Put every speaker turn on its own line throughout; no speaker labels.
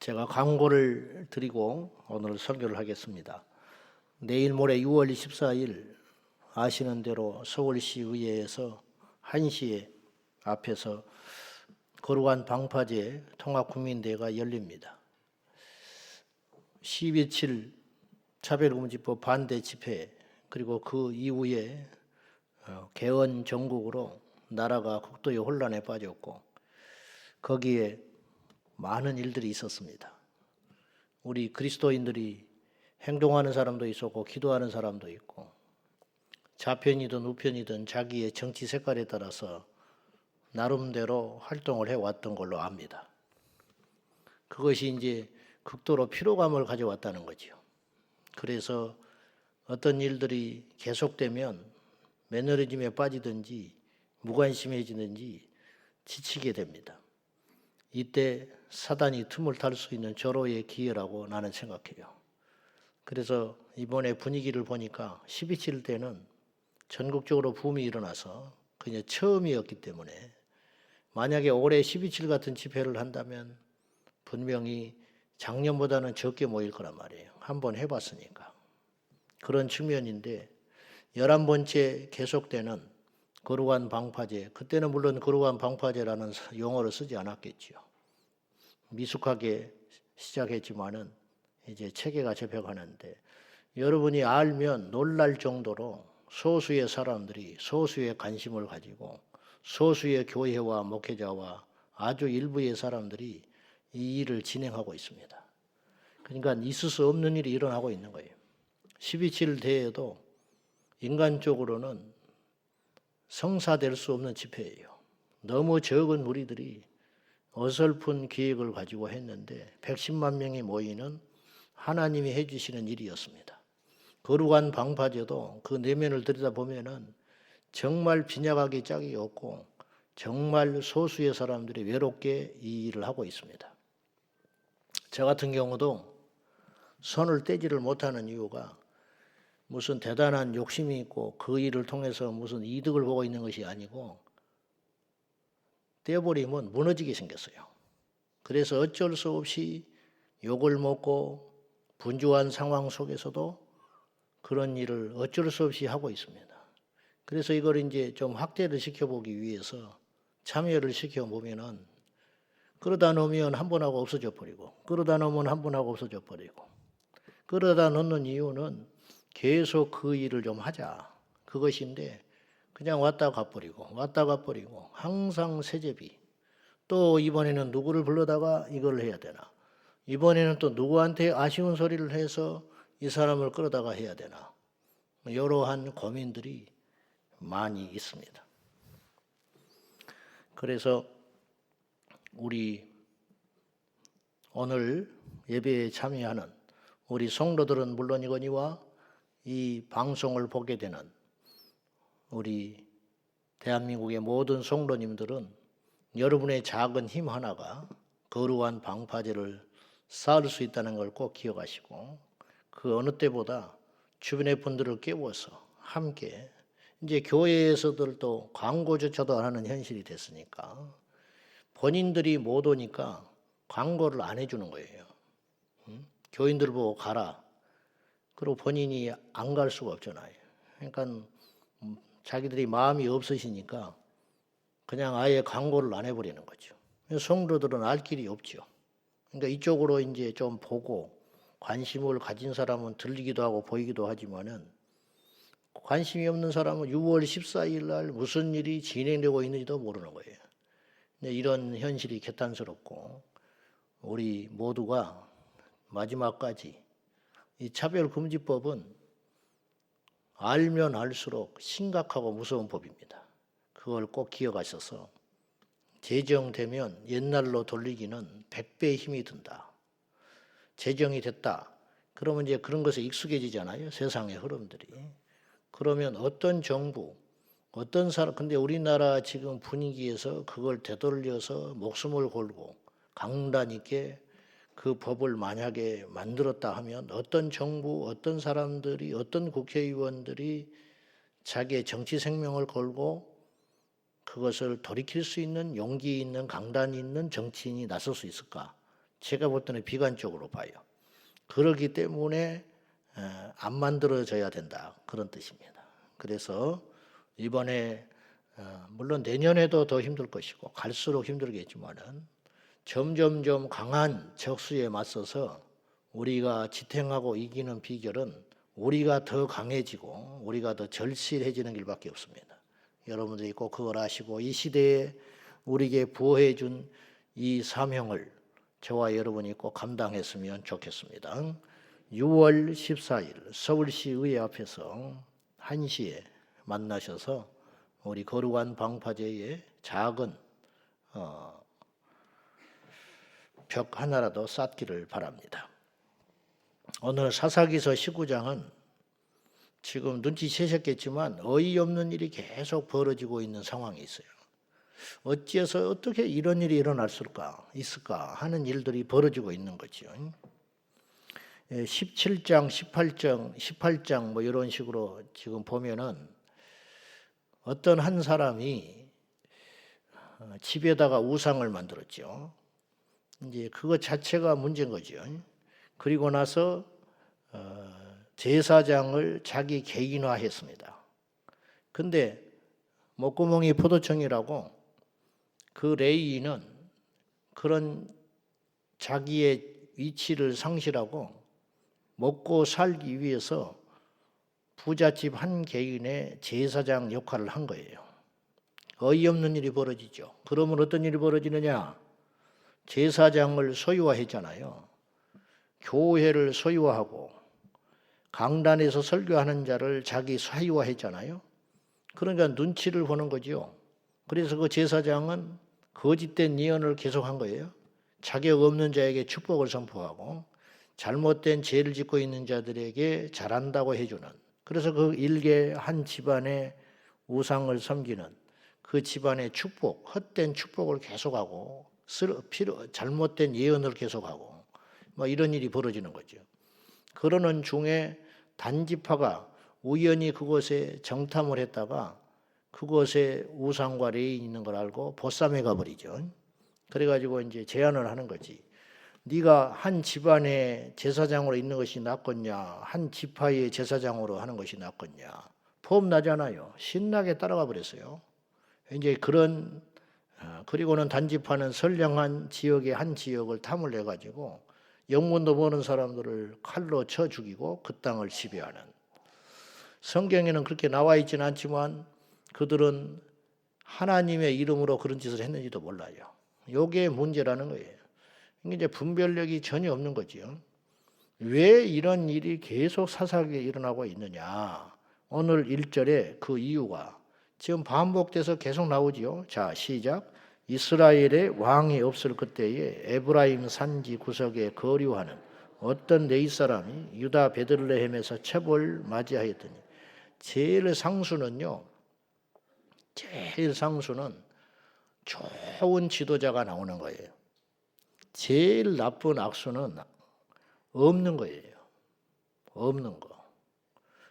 제가 광고를 드리고 오늘 설교를 하겠습니다. 내일 모레 6월 24일 아시는 대로 서울시 의회에서 1시에 앞에서 거룩한 방파제 통합국민대회가 열립니다. 12.7 차별금지법 반대 집회 그리고 그 이후에 어, 개헌 정국으로 나라가 국도의 혼란에 빠졌고 거기에 많은 일들이 있었습니다. 우리 그리스도인들이 행동하는 사람도 있었고 기도하는 사람도 있고 좌편이든 우편이든 자기의 정치 색깔에 따라서 나름대로 활동을 해왔던 걸로 압니다. 그것이 이제 극도로 피로감을 가져왔다는 거죠. 그래서 어떤 일들이 계속되면 매너리즘에 빠지든지 무관심해지든지 지치게 됩니다. 이때 사단이 틈을 탈 수 있는 절호의 기회라고 나는 생각해요. 그래서 이번에 분위기를 보니까 12.7 때는 전국적으로 붐이 일어나서 그냥 처음이었기 때문에 만약에 올해 12.7 같은 집회를 한다면 분명히 작년보다는 적게 모일 거란 말이에요. 한번 해봤으니까. 그런 측면인데 11번째 계속되는 거룩한 방파제, 그때는 물론 거룩한 방파제라는 용어를 쓰지 않았겠지요. 미숙하게 시작했지만은 이제 체계가 접혀가는데 여러분이 알면 놀랄 정도로 소수의 사람들이 소수의 관심을 가지고 소수의 교회와 목회자와 아주 일부의 사람들이 이 일을 진행하고 있습니다. 그러니까 있을 수 없는 일이 일어나고 있는 거예요. 12.7 대회도 인간적으로는 성사될 수 없는 집회예요. 너무 적은 무리들이 어설픈 기획을 가지고 했는데 110만 명이 모이는 하나님이 해주시는 일이었습니다. 거룩한 방파제도 그 내면을 들여다보면은 정말 빈약하기 짝이 없고 정말 소수의 사람들이 외롭게 이 일을 하고 있습니다. 저 같은 경우도 손을 떼지를 못하는 이유가 무슨 대단한 욕심이 있고 그 일을 통해서 무슨 이득을 보고 있는 것이 아니고 떼버리면 무너지게 생겼어요. 그래서 어쩔 수 없이 욕을 먹고 분주한 상황 속에서도 그런 일을 어쩔 수 없이 하고 있습니다. 그래서 이걸 이제 좀 확대를 시켜보기 위해서 참여를 시켜보면은 그러다 놓으면 한 번 하고 없어져 버리고 그러다 놓으면 한 번 하고 없어져 버리고 그러다 놓는 이유는 계속 그 일을 좀 하자. 그것인데 그냥 왔다 가버리고 왔다 가버리고 항상 세제비. 또 이번에는 누구를 불러다가 이걸 해야 되나? 이번에는 또 누구한테 아쉬운 소리를 해서 이 사람을 끌어다가 해야 되나? 이러한 고민들이 많이 있습니다. 그래서 우리 오늘 예배에 참여하는 우리 성도들은 물론이거니와 이 방송을 보게 되는 우리 대한민국의 모든 성도님들은 여러분의 작은 힘 하나가 거룩한 방파제를 쌓을 수 있다는 걸 꼭 기억하시고 그 어느 때보다 주변의 분들을 깨워서 함께 이제 교회에서들도 광고조차도 안 하는 현실이 됐으니까 본인들이 못 오니까 광고를 안 해주는 거예요. 응? 교인들 보고 가라. 그리고 본인이 안 갈 수가 없잖아요. 그러니까 음, 자기들이 마음이 없으시니까 그냥 아예 광고를 안 해버리는 거죠. 성도들은 알 길이 없죠. 그러니까 이쪽으로 이제 좀 보고 관심을 가진 사람은 들리기도 하고 보이기도 하지만은 관심이 없는 사람은 6월 14일 날 무슨 일이 진행되고 있는지도 모르는 거예요. 이런 현실이 개탄스럽고 우리 모두가 마지막까지 이 차별금지법은 알면 알수록 심각하고 무서운 법입니다. 그걸 꼭 기억하셔서 제정되면 옛날로 돌리기는 100배의 힘이 든다. 제정이 됐다. 그러면 이제 그런 것에 익숙해지잖아요. 세상의 흐름들이. 그러면 어떤 정부, 어떤 사람, 근데 우리나라 지금 분위기에서 그걸 되돌려서 목숨을 걸고 강단 있게 그 법을 만약에 만들었다 하면 어떤 정부, 어떤 사람들이, 어떤 국회의원들이 자기의 정치 생명을 걸고 그것을 돌이킬 수 있는 용기 있는 강단 있는 정치인이 나설 수 있을까? 제가 볼 때는 비관적으로 봐요. 그러기 때문에 어, 안 만들어져야 된다 그런 뜻입니다. 그래서 이번에 어, 물론 내년에도 더 힘들 것이고 갈수록 힘들겠지만은 점점점 강한 적수에 맞서서 우리가 지탱하고 이기는 비결은 우리가 더 강해지고 우리가 더 절실해지는 길밖에 없습니다. 여러분들이 꼭 그걸 아시고 이 시대에 우리에게 부어해 준 이 사명을 저와 여러분이 꼭 감당했으면 좋겠습니다. 6월 14일 서울시 의회 앞에서 1시에 만나셔서 우리 거룩한 방파제의 작은 어, 벽 하나라도 쌓기를 바랍니다. 오늘 사사기서 19장은 지금 눈치채셨겠지만 어이없는 일이 계속 벌어지고 있는 상황이 있어요. 어찌해서 어떻게 이런 일이 일어날 수가 있을까 하는 일들이 벌어지고 있는. 예, 17장, 18장, 18장 뭐 이런 식으로 지금 보면은 어떤 한 사람이 어, 집에다가 우상을 만들었죠. 이제 그것 자체가 문제인 거죠. 그리고 나서 어, 제사장을 자기 개인화했습니다. 근데 목구멍이 포도청이라고 그 레이는 그런 자기의 위치를 상실하고 먹고 살기 위해서 부잣집 한 개인의 제사장 역할을 한 거예요. 어이없는 일이 벌어지죠. 그러면 어떤 일이 벌어지느냐? 제사장을 소유화했잖아요. 교회를 소유화하고 강단에서 설교하는 자를 자기 사유화했잖아요. 그러니까 눈치를 보는 거지요. 그래서 그 제사장은 거짓된 예언을 계속한 거예요. 자격 없는 자에게 축복을 선포하고 잘못된 죄를 짓고 있는 자들에게 잘한다고 해주는. 그래서 그 일개 한 집안의 우상을 섬기는 그 집안의 축복, 헛된 축복을 계속하고 필요 잘못된 예언을 계속하고 뭐 이런 일이 벌어지는 거죠. 그러는 중에 단지파가 우연히 그곳에 정탐을 했다가 그곳에 우상과 레인이 있는 걸 알고 보쌈해 가버리죠. 그래가지고 이제 제안을 하는 거지. 네가 한 집안의 제사장으로 있는 것이 낫겠냐, 한 지파의 제사장으로 하는 것이 낫겠냐. 폼 나잖아요. 신나게 따라가 버렸어요. 이제 그런 어, 그리고는 단지파는 선량한 지역의 한 지역을 탐을 내 가지고 영문도 모르는 사람들을 칼로 쳐 죽이고 그 땅을 지배하는 성경에는 그렇게 나와 있지는 않지만 그들은 하나님의 이름으로 그런 짓을 했는지도 몰라요. 요게 문제라는 거예요. 이게 이제 분별력이 전혀 없는 거지요. 왜 이런 일이 계속 사사하게 일어나고 있느냐? 오늘 1절에 그 이유가 지금 반복돼서 계속 나오지요. 자, 시작. 이스라엘의 왕이 없을 그때에 에브라임 산지 구석에 거류하는 어떤 네이 사람이 유다 베들레헴에서 첩을 맞이하였더니 제일 상수는요. 제일 상수는 좋은 지도자가 나오는 거예요. 제일 나쁜 악수는 없는 거예요. 없는 거.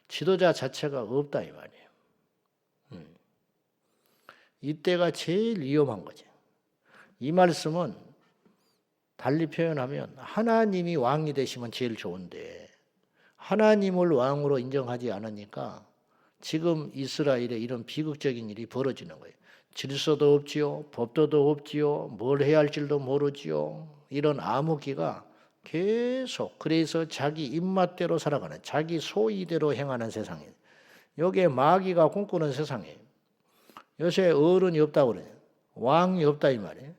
지도자 자체가 없다 이 말이에요. 음. 이때가 제일 위험한 거죠. 이 말씀은 달리 표현하면 하나님이 왕이 되시면 제일 좋은데 하나님을 왕으로 인정하지 않으니까 지금 이스라엘에 이런 비극적인 일이 벌어지는 거예요. 질서도 없지요, 법도도 없지요, 뭘 해야 할지도 모르지요. 이런 암흑기가 계속 그래서 자기 입맛대로 살아가는 자기 소이대로 행하는 세상에 여기에 마귀가 꿈꾸는 세상에 요 새 어른이 없다고 그래요. 왕이 없다 이 말이에요.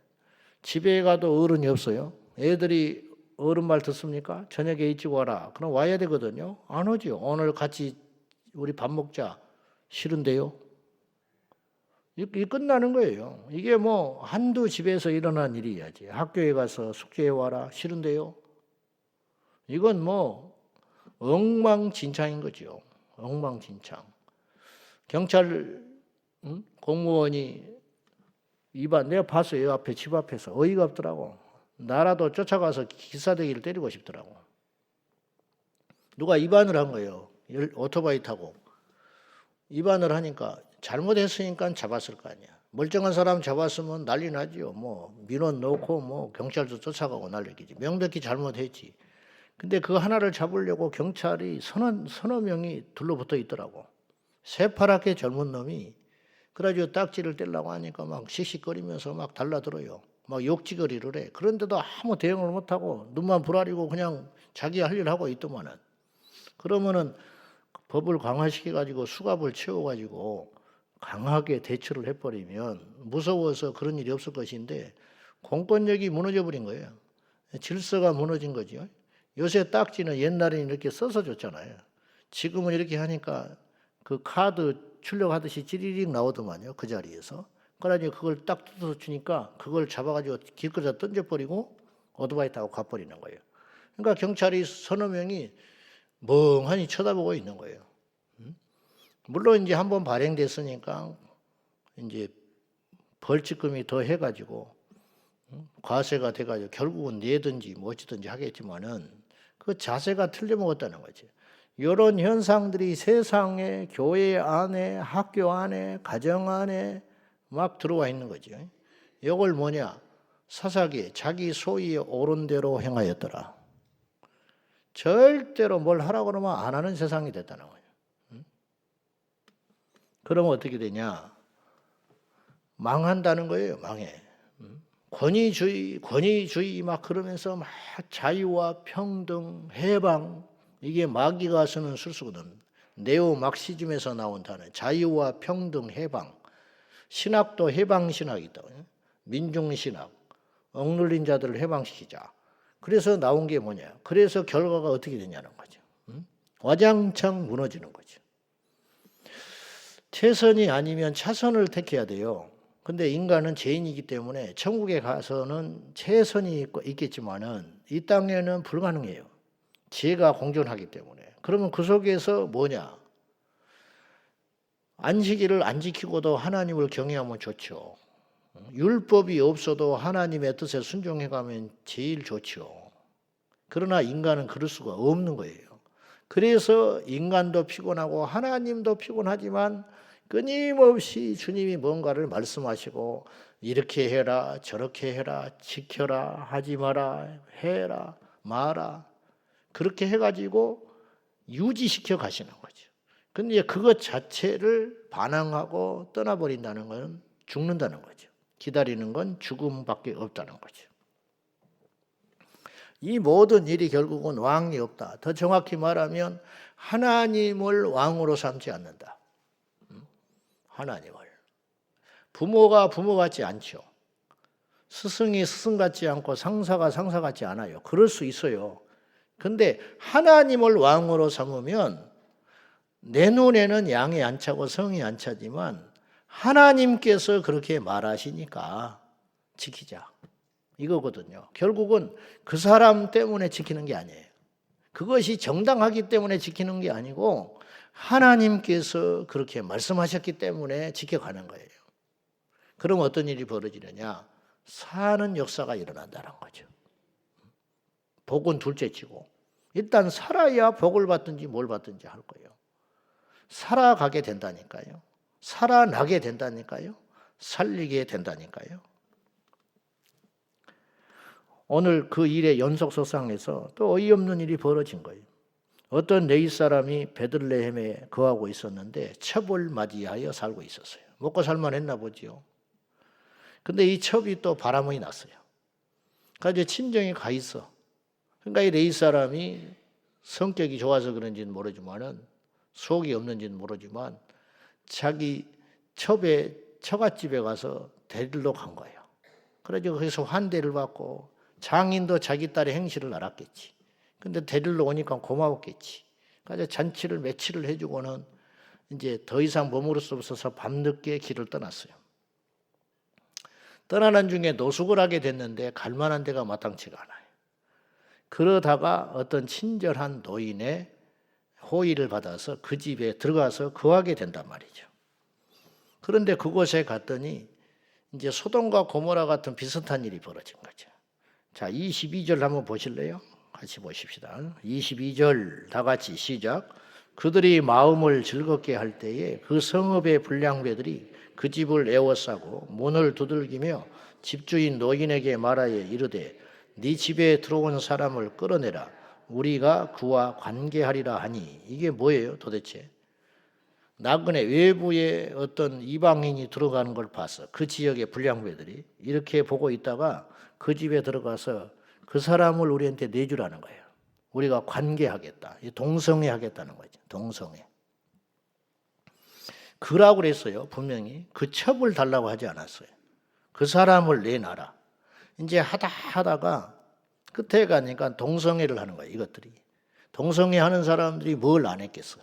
집에 가도 어른이 없어요. 애들이 어른 말 듣습니까? 저녁에 일찍 와라. 그럼 와야 되거든요. 안 오죠. 오늘 같이 우리 밥 먹자. 싫은데요. 이게 끝나는 거예요. 이게 뭐 한두 집에서 일어난 일이야지. 학교에 가서 숙제해 와라. 싫은데요. 이건 뭐 엉망진창인 거죠. 엉망진창. 경찰 응? 공무원이 이반 내가 봤어요. 앞에 집 앞에서 어이가 없더라고. 나라도 쫓아가서 기사대기를 때리고 싶더라고. 누가 입안을 한 거예요. 오토바이 타고. 입안을 하니까 잘못했으니까 잡았을 거 아니야. 멀쩡한 사람 잡았으면 난리 나지요. 뭐 민원 넣고 뭐 경찰도 쫓아가고 난리겠지. 명백히 잘못했지. 근데 그 하나를 잡으려고 경찰이 서너, 서너 명이 둘러붙어 있더라고. 새파랗게 젊은 놈이 그래가지고 딱지를 떼려고 하니까 막 씩씩거리면서 막 달라들어요. 막 욕지거리를 해. 그런데도 아무 대응을 못하고 눈만 부라리고 그냥 자기 할 일 하고 있더만은. 그러면은 법을 강화시켜가지고 수갑을 채워가지고 강하게 대처를 해버리면 무서워서 그런 일이 없을 것인데 공권력이 무너져 버린 거예요. 질서가 무너진 거죠. 요새 딱지는 옛날에는 이렇게 써서 줬잖아요. 지금은 이렇게 하니까 그 카드 출력하듯이 찌리릭 나오더만요. 그 자리에서. 그래가지고 그걸 딱 뜯어서 주니까 그걸 잡아가지고 길거리에 던져버리고 오토바이 타고 가버리는 거예요. 그러니까 경찰이 서너 명이 멍하니 쳐다보고 있는 거예요. 음? 물론 이제 한번 발행됐으니까 이제 벌칙금이 더 해가지고 음? 과세가 돼가지고 결국은 내든지 뭐 어찌든지 하겠지만은 그 자세가 틀려먹었다는 거지. 이런 현상들이 세상에 교회 안에 학교 안에 가정 안에 막 들어와 있는 거죠. 이걸 뭐냐? 사사기 자기 소위에 옳은 대로 행하였더라. 절대로 뭘 하라고 그러면 안 하는 세상이 됐다는 거예요. 응? 그러면 어떻게 되냐? 망한다는 거예요. 망해. 응? 권위주의, 권위주의 막 그러면서 막 자유와 평등, 해방 이게 마귀가 쓰는 술수거든. 네오 막시즘에서 나온 단어. 자유와 평등, 해방. 신학도 해방 신학이 있다고요. 민중 신학. 억눌린 자들을 해방시키자. 그래서 나온 게 뭐냐? 그래서 결과가 어떻게 되냐는 거죠. 응? 와장창 무너지는 거죠. 최선이 아니면 차선을 택해야 돼요. 근데 인간은 죄인이기 때문에 천국에 가서는 최선이 있겠지만은 이 땅에는 불가능해요. 지혜가 공존하기 때문에. 그러면 그 속에서 뭐냐? 안식일을 안 지키고도 하나님을 경외하면 좋죠. 율법이 없어도 하나님의 뜻에 순종해 가면 제일 좋죠. 그러나 인간은 그럴 수가 없는 거예요. 그래서 인간도 피곤하고 하나님도 피곤하지만 끊임없이 주님이 뭔가를 말씀하시고 이렇게 해라 저렇게 해라 지켜라 하지 마라 해라 마라 그렇게 해가지고 유지시켜 가시는 거죠. 근데 그것 자체를 반항하고 떠나버린다는 건 죽는다는 거죠. 기다리는 건 죽음밖에 없다는 거죠. 이 모든 일이 결국은 왕이 없다. 더 정확히 말하면 하나님을 왕으로 삼지 않는다. 하나님을. 부모가 부모 같지 않죠. 스승이 스승 같지 않고 상사가 상사 같지 않아요. 그럴 수 있어요. 근데 하나님을 왕으로 삼으면 내 눈에는 양이 안 차고 성이 안 차지만 하나님께서 그렇게 말하시니까 지키자. 이거거든요. 결국은 그 사람 때문에 지키는 게 아니에요. 그것이 정당하기 때문에 지키는 게 아니고 하나님께서 그렇게 말씀하셨기 때문에 지켜가는 거예요. 그럼 어떤 일이 벌어지느냐? 사는 역사가 일어난다는 거죠. 복은 둘째치고 일단 살아야 복을 받든지 뭘 받든지 할 거예요. 살아가게 된다니까요. 살아나게 된다니까요. 살리게 된다니까요. 오늘 그 일의 연속 소상에서 또 어이없는 일이 벌어진 거예요. 어떤 레이 사람이 베들레헴에 거하고 있었는데 첩을 맞이하여 살고 있었어요. 먹고 살만했나 보지요. 근데 이 첩이 또 바람이 났어요. 그러니까 친정에 가 있어. 그러니까 이 레이 사람이 성격이 좋아서 그런지는 모르지만은 속이 없는지는 모르지만 자기 첩의 처갓집에 가서 데리러 간 거예요. 그래서 거기서 환대를 받고 장인도 자기 딸의 행실을 알았겠지. 근데 데리러 오니까 고마웠겠지. 그래서 잔치를 며칠을 해주고는 이제 더 이상 머무를 수 없어서 밤늦게 길을 떠났어요. 떠나는 중에 노숙을 하게 됐는데 갈 만한 데가 마땅치가 않아요. 그러다가 어떤 친절한 노인의 호의를 받아서 그 집에 들어가서 거하게 된단 말이죠. 그런데 그곳에 갔더니 이제 소돔과 고모라 같은 비슷한 일이 벌어진 거죠. 자, 22절 한번 보실래요? 같이 보십시다. 22절 다 같이 시작. 그들이 마음을 즐겁게 할 때에 그 성읍의 불량배들이 그 집을 에워싸고 문을 두들기며 집주인 노인에게 말하여 이르되 네 집에 들어온 사람을 끌어내라 우리가 그와 관계하리라 하니 이게 뭐예요 도대체 나그네 외부에 어떤 이방인이 들어가는 걸 봐서 그 지역의 불량배들이 이렇게 보고 있다가 그 집에 들어가서 그 사람을 우리한테 내주라는 거예요. 우리가 관계하겠다. 동성애 하겠다는 거죠. 동성애. 그라고 그랬어요. 분명히. 그 첩을 달라고 하지 않았어요. 그 사람을 내놔라. 이제 하다 하다가 끝에 가니까 동성애를 하는 거예요. 이것들이. 동성애 하는 사람들이 뭘 안 했겠어.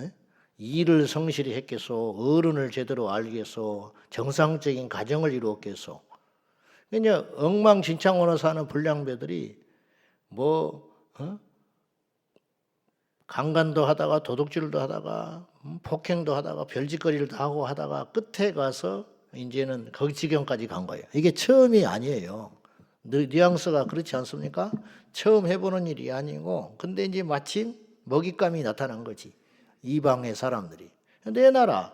예? 일을 성실히 했겠소. 어른을 제대로 알겠소. 정상적인 가정을 이루었겠소. 그냥 엉망진창으로 사는 불량배들이 뭐 어? 강간도 하다가 도둑질도 하다가 음, 폭행도 하다가 별짓거리를 다 하고 하다가 끝에 가서 이제는 거기 지경까지 간 거예요. 이게 처음이 아니에요. 느- 뉘앙스가 그렇지 않습니까? 처음 해보는 일이 아니고 근데 이제 마침 먹잇감이 나타난 거지. 이방의 사람들이 내놔라.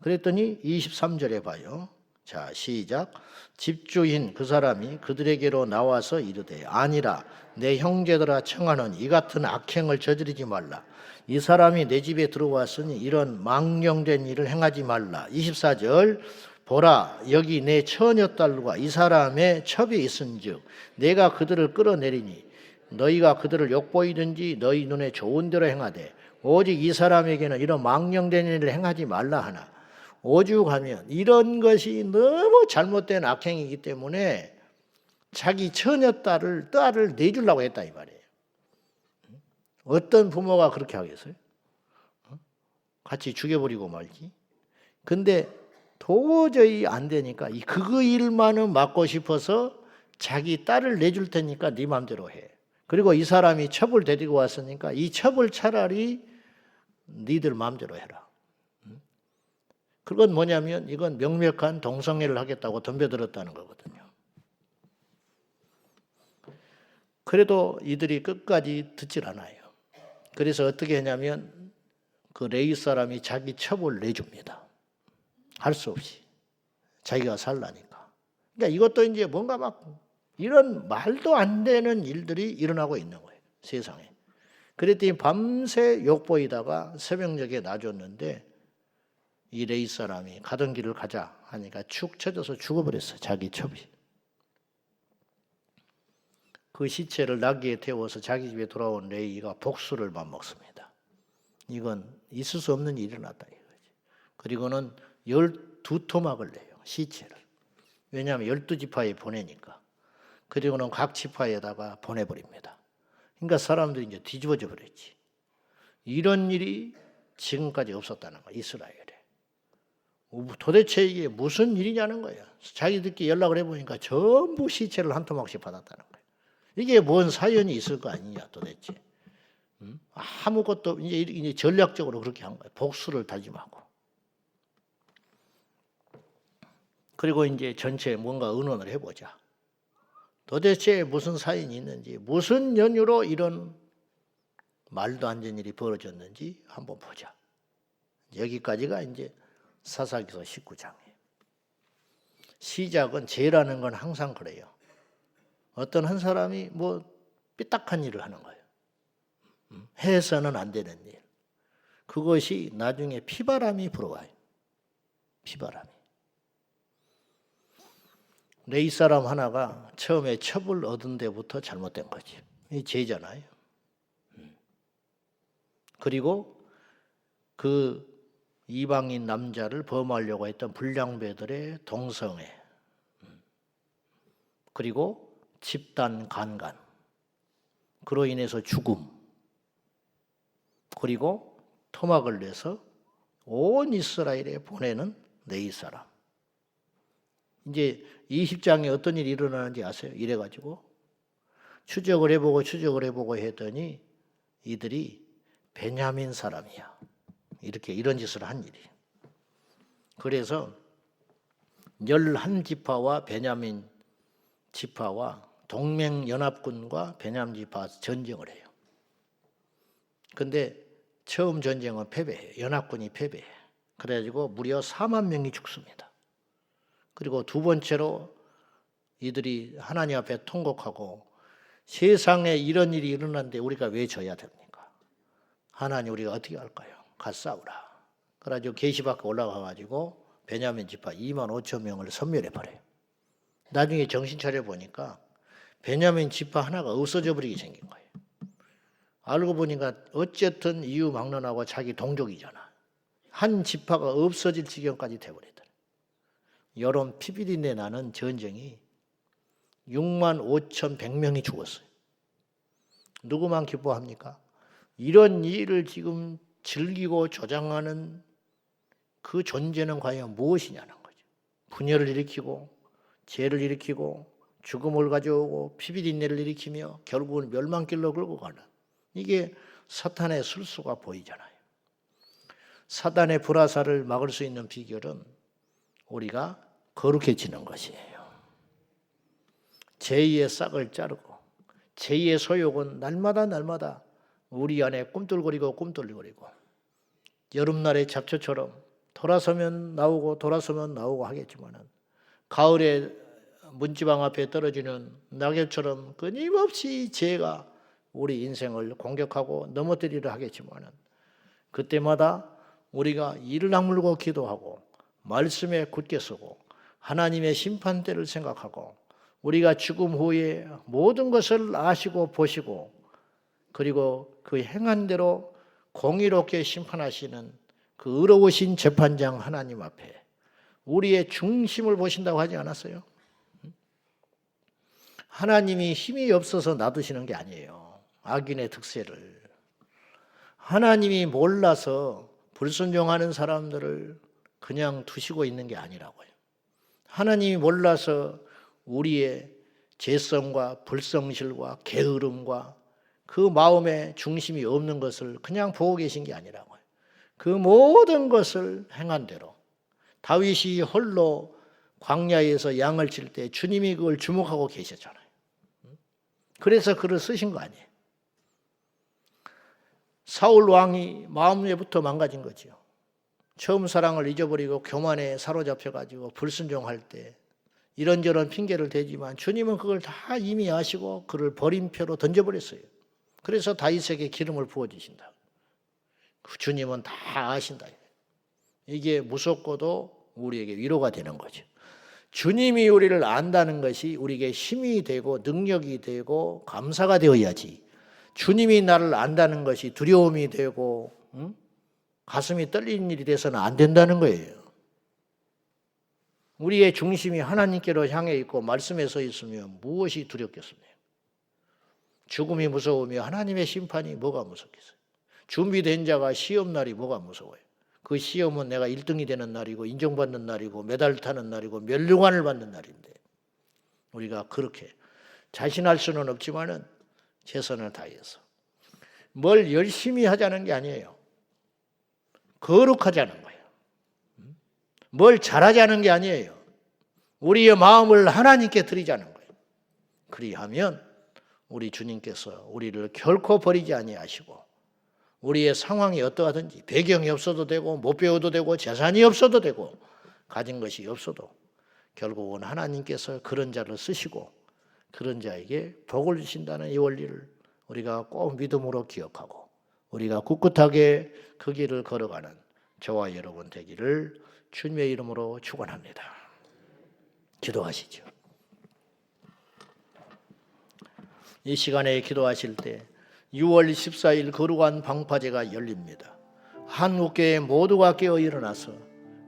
그랬더니 23절에 봐요. 자, 시작. 집주인 그 사람이 그들에게로 나와서 이르되 아니라 내 형제들아 청하는 이 같은 악행을 저지르지 말라. 이 사람이 내 집에 들어왔으니 이런 망령된 일을 행하지 말라. 24절 보라 여기 내 처녀 딸과 이 사람의 첩이 있은즉 내가 그들을 끌어내리니 너희가 그들을 욕보이든지 너희 눈에 좋은 대로 행하되 오직 이 사람에게는 이런 망령된 일을 행하지 말라 하나 오죽하면 이런 것이 너무 잘못된 악행이기 때문에 자기 처녀 딸을 딸을 내주려고 했다 이 말이에요. 어떤 부모가 그렇게 하겠어요? 어? 같이 죽여버리고 말지. 근데 도저히 안 되니까 이 그거 일만은 맡고 싶어서 자기 딸을 내줄 테니까 네 마음대로 해. 그리고 이 사람이 첩을 데리고 왔으니까 이 첩을 차라리 니들 마음대로 해라. 그건 뭐냐면 이건 명백한 동성애를 하겠다고 덤벼들었다는 거거든요. 그래도 이들이 끝까지 듣질 않아요. 그래서 어떻게 했냐면 그 레이 사람이 자기 첩을 내줍니다. 할 수 없이 자기가 살라니까. 그러니까 이것도 이제 뭔가 막 이런 말도 안 되는 일들이 일어나고 있는 거예요. 세상에. 그랬더니 밤새 욕보이다가 새벽녘에 놔줬는데 이 레이 사람이 가던 길을 가자 하니까 축 쳐져서 죽어버렸어요. 자기 첩이. 그 시체를 나귀에 태워서 자기 집에 돌아온 레이가 복수를 맘먹습니다. 이건 있을 수 없는 일이 일어났다 이거지. 그리고는 열두 토막을 내요. 시체를. 왜냐하면 열두 지파에 보내니까. 그리고는 각 지파에다가 보내버립니다. 그러니까 사람들이 이제 뒤집어져 버렸지. 이런 일이 지금까지 없었다는 거야, 이스라엘에. 도대체 이게 무슨 일이냐는 거야. 자기들끼리 연락을 해보니까 전부 시체를 한 토막씩 받았다는 거야. 이게 뭔 사연이 있을 거 아니냐, 도대체. 음? 아무것도 이제, 이제 전략적으로 그렇게 한 거야. 복수를 다짐하고. 그리고 이제 전체 뭔가 의논을 해보자. 도대체 무슨 사연이 있는지, 무슨 연유로 이런 말도 안 되는 일이 벌어졌는지 한번 보자. 여기까지가 이제 사사기서 19장이에요. 시작은 죄라는 건 항상 그래요. 어떤 한 사람이 뭐 삐딱한 일을 하는 거예요. 음, 해서는 안 되는 일. 그것이 나중에 피바람이 불어와요. 피바람이. 레이 사람 하나가 처음에 첩을 얻은 데부터 잘못된 거지. 이 죄잖아요. 음. 그리고 그 이방인 남자를 범하려고 했던 불량배들의 동성애, 음. 그리고 집단 간간, 그로 인해서 죽음, 그리고 토막을 내서 온 이스라엘에 보내는 네이 사람. 이제 20장에 어떤 일이 일어나는지 아세요? 이래가지고 추적을 해보고 추적을 해보고 했더니 이들이 베냐민 사람이야. 이렇게 이런 짓을 한 일이. 그래서 열한 지파와 베냐민 지파와 동맹 연합군과 베냐민 지파 전쟁을 해요. 근데 처음 전쟁은 패배해요. 연합군이 패배해. 그래가지고 무려 4만 명이 죽습니다. 그리고 두 번째로 이들이 하나님 앞에 통곡하고 세상에 이런 일이 일어났는데 우리가 왜 져야 됩니까? 하나님 우리가 어떻게 할까요? 가 싸우라. 그래가지고 계시 밖에 올라가 가지고 베냐민 지파 2만 5천 명을 섬멸해 버려요. 나중에 정신 차려 보니까 베냐민 지파 하나가 없어져 버리게 생긴 거예요. 알고 보니까 어쨌든 이유 막론하고 자기 동족이잖아. 한 지파가 없어질 지경까지 돼버리더라. 여론 피비린내 나는 전쟁이 6만 5천 100명이 죽었어요. 누구만 기뻐합니까? 이런 일을 지금 즐기고 조장하는 그 존재는 과연 무엇이냐는 거죠. 분열을 일으키고 죄를 일으키고 죽음을 가져오고 피비린내를 일으키며 결국은 멸망길로 끌고 가는 이게 사탄의 술수가 보이잖아요. 사단의 불화살을 막을 수 있는 비결은 우리가 거룩해지는 것이에요. 제2의 싹을 자르고 제2의 소욕은 날마다 날마다 우리 안에 꿈틀거리고 꿈틀거리고 여름날의 잡초처럼 돌아서면 나오고 돌아서면 나오고 하겠지만은 가을에 문지방 앞에 떨어지는 낙엽처럼 끊임없이 죄가 우리 인생을 공격하고 넘어뜨리려 하겠지만은 그때마다 우리가 이를 악물고 기도하고 말씀에 굳게 서고 하나님의 심판대를 생각하고 우리가 죽음 후에 모든 것을 아시고 보시고 그리고 그 행한 대로 공의롭게 심판하시는 그 의로우신 재판장 하나님 앞에 우리의 중심을 보신다고 하지 않았어요? 하나님이 힘이 없어서 놔두시는 게 아니에요. 악인의 특세를. 하나님이 몰라서 불순종하는 사람들을 그냥 두시고 있는 게 아니라고요. 하나님이 몰라서 우리의 죄성과 불성실과 게으름과 그 마음의 중심이 없는 것을 그냥 보고 계신 게 아니라고요. 그 모든 것을 행한 대로 다윗이 홀로 광야에서 양을 칠 때 주님이 그걸 주목하고 계셨잖아요. 그래서 글을 쓰신 거 아니에요. 사울 왕이 마음에부터 망가진 거지요. 처음 사랑을 잊어버리고 교만에 사로잡혀 가지고 불순종할 때 이런저런 핑계를 대지만 주님은 그걸 다 이미 아시고 그를 버림표로 던져버렸어요. 그래서 다윗에게 기름을 부어 주신다. 그 주님은 다 아신다. 이게 무섭고도 우리에게 위로가 되는 거죠. 주님이 우리를 안다는 것이 우리에게 힘이 되고 능력이 되고 감사가 되어야지. 주님이 나를 안다는 것이 두려움이 되고 응? 가슴이 떨리는 일이 돼서는 안 된다는 거예요. 우리의 중심이 하나님께로 향해 있고 말씀에 서 있으면 무엇이 두렵겠습니까? 죽음이 무서우며 하나님의 심판이 뭐가 무섭겠어요? 준비된 자가 시험 날이 뭐가 무서워요? 그 시험은 내가 1등이 되는 날이고 인정받는 날이고 메달 타는 날이고 멸류관을 받는 날인데 우리가 그렇게 자신할 수는 없지만은 최선을 다해서 뭘 열심히 하자는 게 아니에요. 거룩하자는 거예요. 뭘 잘하자는 게 아니에요. 우리의 마음을 하나님께 드리자는 거예요. 그리하면 우리 주님께서 우리를 결코 버리지 아니하시고 우리의 상황이 어떠하든지 배경이 없어도 되고 못 배워도 되고 재산이 없어도 되고 가진 것이 없어도 결국은 하나님께서 그런 자를 쓰시고 그런 자에게 복을 주신다는 이 원리를 우리가 꼭 믿음으로 기억하고 우리가 꿋꿋하게 그 길을 걸어가는 저와 여러분 되기를 주님의 이름으로 축원합니다. 기도하시죠. 이 시간에 기도하실 때 6월 14일 거룩한 방파제가 열립니다. 한국교회 모두가 깨어 일어나서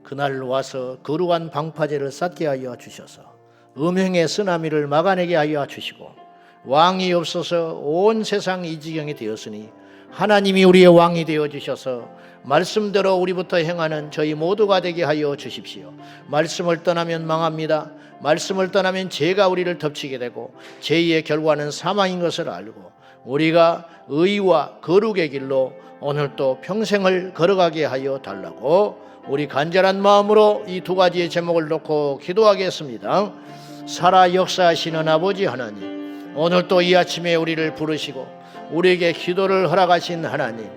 그날 와서 거룩한 방파제를 쌓게 하여 주셔서 음행의 쓰나미를 막아내게 하여 주시고 왕이 없어서 온 세상이 이 지경이 되었으니 하나님이 우리의 왕이 되어 주셔서 말씀대로 우리부터 행하는 저희 모두가 되게 하여 주십시오. 말씀을 떠나면 망합니다. 말씀을 떠나면 죄가 우리를 덮치게 되고 죄의 결과는 사망인 것을 알고 우리가 의와 거룩의 길로 오늘 또 평생을 걸어가게 하여 달라고 우리 간절한 마음으로 이 두 가지의 제목을 놓고 기도하겠습니다. 살아 역사하시는 아버지 하나님, 오늘 또이 아침에 우리를 부르시고 우리에게 기도를 허락하신 하나님,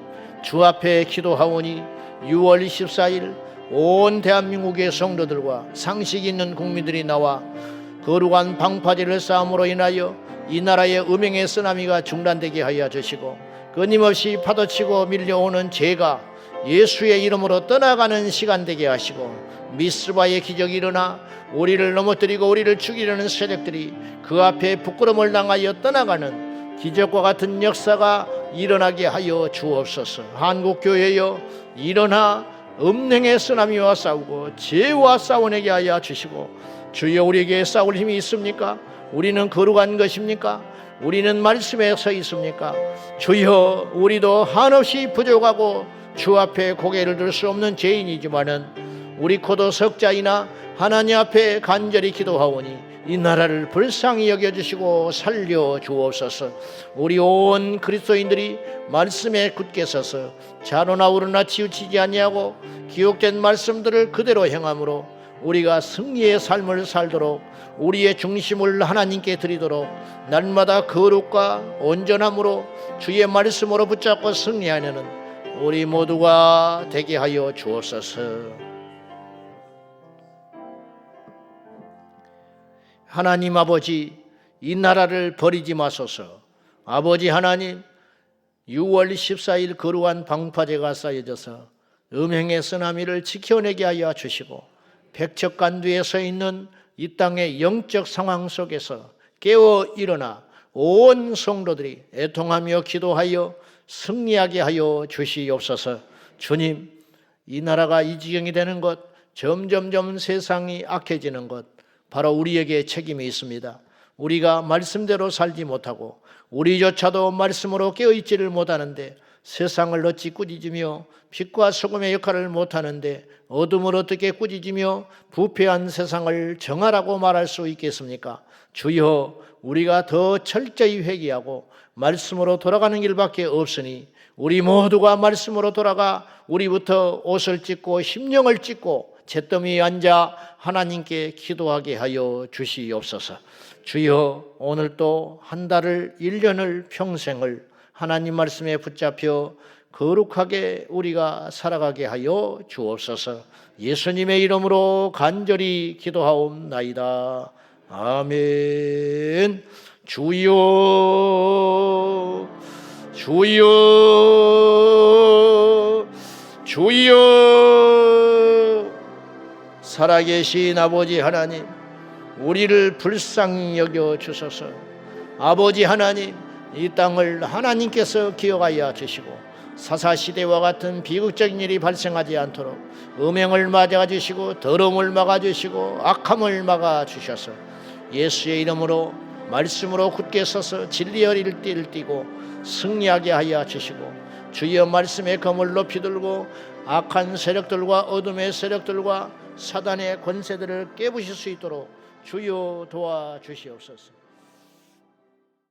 주 앞에 기도하오니 6월 24일 온 대한민국의 성도들과 상식 있는 국민들이 나와 거룩한 방파제를 쌓음으로 인하여 이 나라의 음행의 쓰나미가 중단되게 하여 주시고 끊임없이 파도치고 밀려오는 죄가 예수의 이름으로 떠나가는 시간 되게 하시고 미스바의 기적이 일어나 우리를 넘어뜨리고 우리를 죽이려는 세력들이 그 앞에 부끄러움을 당하여 떠나가는 기적과 같은 역사가 일어나게 하여 주옵소서. 한국 교회여 일어나 음행의 쓰나미와 싸우고 죄와 싸워내게 하여 주시고 주여 우리에게 싸울 힘이 있습니까? 우리는 거룩한 것입니까? 우리는 말씀에 서 있습니까? 주여 우리도 한없이 부족하고 주 앞에 고개를 들 수 없는 죄인이지만은 우리 코도 석자이나 하나님 앞에 간절히 기도하오니 이 나라를 불쌍히 여겨주시고 살려 주옵소서. 우리 온 그리스도인들이 말씀에 굳게 서서 자로나 우르나 치우치지 아니하고 기록된 말씀들을 그대로 행함으로 우리가 승리의 삶을 살도록 우리의 중심을 하나님께 드리도록 날마다 거룩과 온전함으로 주의 말씀으로 붙잡고 승리하려는 우리 모두가 되게 하여 주옵소서. 하나님 아버지 이 나라를 버리지 마소서. 아버지 하나님 6월 14일 거루한 방파제가 쌓여져서 음행의 쓰나미를 지켜내게 하여 주시고 백척간두에 서 있는 이 땅의 영적 상황 속에서 깨어 일어나 온 성도들이 애통하며 기도하여 승리하게 하여 주시옵소서. 주님, 이 나라가 이 지경이 되는 것, 점점점 세상이 악해지는 것, 바로 우리에게 책임이 있습니다. 우리가 말씀대로 살지 못하고 우리조차도 말씀으로 깨어있지를 못하는데 세상을 어찌 꾸짖으며 빛과 소금의 역할을 못하는데 어둠을 어떻게 꾸짖으며 부패한 세상을 정하라고 말할 수 있겠습니까? 주여 우리가 더 철저히 회개하고 말씀으로 돌아가는 길밖에 없으니 우리 모두가 말씀으로 돌아가 우리부터 옷을 찢고 심령을 찢고 잿더미에 앉아 하나님께 기도하게 하여 주시옵소서. 주여 오늘 또한 달을 일 년을 평생을 하나님 말씀에 붙잡혀 거룩하게 우리가 살아가게 하여 주옵소서. 예수님의 이름으로 간절히 기도하옵나이다. 아멘. 주여 주여 주여 살아계신 아버지 하나님 우리를 불쌍히 여겨 주소서. 아버지 하나님 이 땅을 하나님께서 기억하여 주시고 사사 시대와 같은 비극적인 일이 발생하지 않도록 음행을 막아 주시고 더러움을 막아 주시고 악함을 막아 주셔서 예수의 이름으로 말씀으로 굳게 서서 진리의 일띠를 띠고 승리하게 하여 주시고 주의 말씀의 검을 높이 들고 악한 세력들과 어둠의 세력들과 사단의 권세들을 깨부실 수 있도록 주여 도와 주시옵소서.